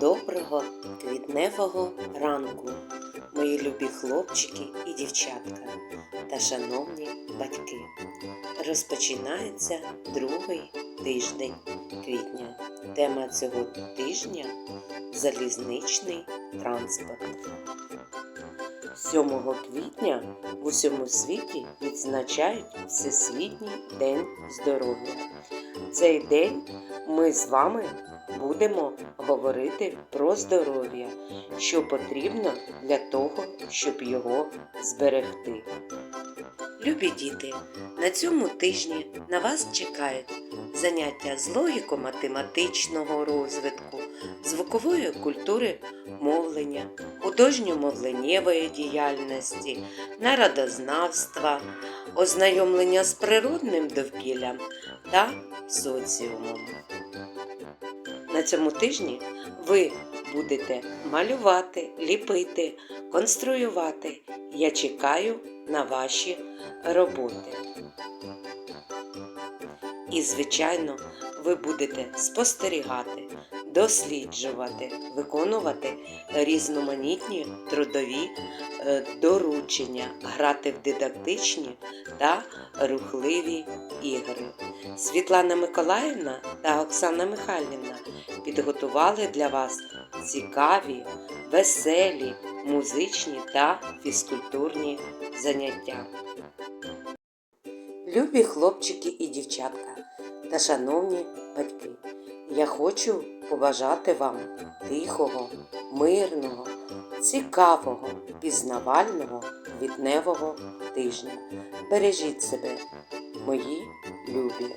Доброго квітневого ранку, мої любі хлопчики і дівчатка та шановні батьки. Розпочинається другий тиждень квітня. Тема цього тижня залізничний транспорт. 7 квітня в усьому світі відзначають Всесвітній день здоров'я. Цей день ми з вами будемо говорити про здоров'я, що потрібно для того, щоб його зберегти. Любі діти, на цьому тижні на вас чекають заняття з логіко-математичного розвитку, звукової культури мовлення, художньо-мовленнєвої діяльності, народознавства, ознайомлення з природним довкіллям та соціумом. Цьому тижні ви будете малювати, ліпити, конструювати. Я чекаю на ваші роботи. І, звичайно, ви будете спостерігати, досліджувати, виконувати різноманітні трудові е, доручення, грати в дидактичні та рухливі ігри. Світлана Миколаївна та Оксана Михайлівна підготували для вас цікаві, веселі, музичні та фізкультурні заняття. Любі хлопчики і дівчатка та шановні батьки, я хочу побажати вам тихого, мирного, цікавого, пізнавального квітневого тижня. Бережіть себе, мої любі.